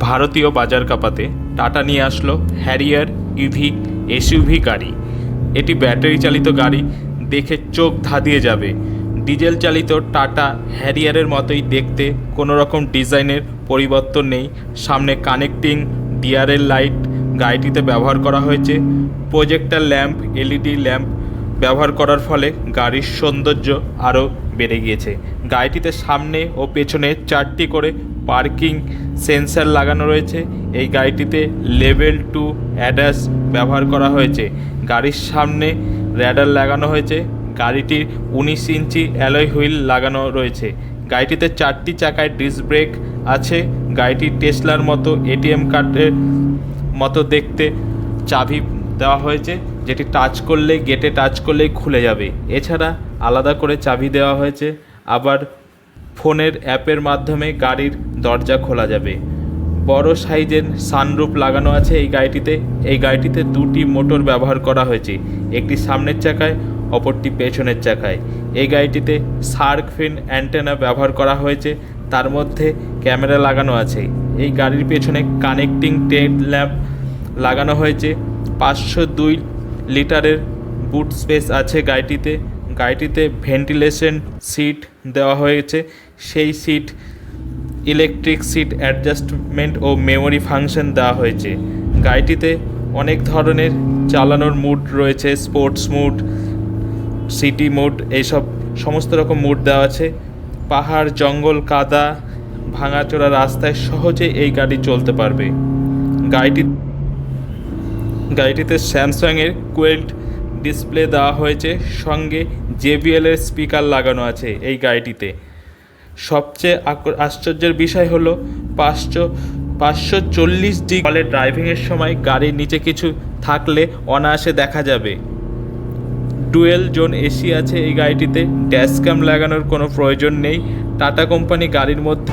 ভারতীয় বাজার কাঁপাতে টাটা নিয়ে আসলো হ্যারিয়ার ইভি এসইউভি গাড়ি। এটি ব্যাটারি চালিত গাড়ি, দেখে চোখ ধাঁধিয়ে যাবে। ডিজেল চালিত টাটা হ্যারিয়ারের মতোই দেখতে কোনো রকম ডিজাইনের পরিবর্তন নেই। সামনে কানেক্টিং, ডিআরএল লাইট, গাড়িটিতে ব্যবহার করা হয়েছে। প্রজেক্টার ল্যাম্প, এলইডি ল্যাম্প ব্যবহার করার ফলে গাড়ির সৌন্দর্য আরও বেড়ে গিয়েছে। গাড়িটিতে সামনে ও পেছনে চারটি করে পার্কিং সেন্সার লাগানো রয়েছে। এই গাড়িটিতে লেভেল টু অ্যাডাস ব্যবহার করা হয়েছে। গাড়ির সামনে র্যাডার লাগানো হয়েছে। গাড়িটির উনিশ ইঞ্চি অ্যালয় হুইল লাগানো রয়েছে। গাড়িটিতে চারটি চাকায় ডিস্ক ব্রেক আছে। গাড়িটি টেসলার মতো এটিএম কার্ডের মতো দেখতে চাবি দেওয়া হয়েছে, যেটি টাচ করলে গেটে টাচ করলেই খুলে যাবে। এছাড়া আলাদা করে চাবি দেওয়া হয়েছে, আবার ফোনের অ্যাপের মাধ্যমে গাড়ির দরজা খোলা যাবে। বড় সাইজের সানরুফ লাগানো আছে এই গাড়িটিতে। এই গাড়িটিতে দুটি মোটর ব্যবহার করা হয়েছে, একটি সামনের চাকায়, অপরটি পেছনের চাকায়। এই গাড়িটিতে সার্ক ফিন অ্যান্টেনা ব্যবহার করা হয়েছে, তার মধ্যে ক্যামেরা লাগানো আছে। এই গাড়ির পেছনে কানেক্টিং টেড ল্যাম্প লাগানো হয়েছে পাঁচশো দুই লিটারের বুট স্পেস আছে গাড়িটিতে। গাড়িটিতে ভেন্টিলেশন সিট দেওয়া হয়েছে। সেই সিট, ইলেকট্রিক সিট অ্যাডজাস্টমেন্ট ও মেমোরি ফাংশন দেওয়া হয়েছে। গাড়িটিতে অনেক ধরনের চালানোর মুড রয়েছে, স্পোর্টস মুড, সিটি মুড এইসব সমস্ত রকম মুড দেওয়া আছে। পাহাড়, জঙ্গল, কাদা, ভাঙাচোরা রাস্তায় সহজে এই গাড়ি চলতে পারবে। গাড়িটি গাড়িটিতে স্যামসাংয়ের কোয়েল্ট ডিসপ্লে দেওয়া হয়েছে, সঙ্গে জেবিএল এর স্পিকার লাগানো আছে এই গাড়িটিতে। সবচেয়ে আশ্চর্যের বিষয় হলো পাঁচশো পাঁচশো চল্লিশ ডি ফলে ড্রাইভিংয়ের সময় গাড়ির নিচে কিছু থাকলে অনায়াসে দেখা যাবে। ডুয়েল জোন এসি আছে এই গাড়িটিতে, ড্যাশ ক্যাম লাগানোর কোনো প্রয়োজন নেই। টাটা কোম্পানি গাড়ির মধ্যে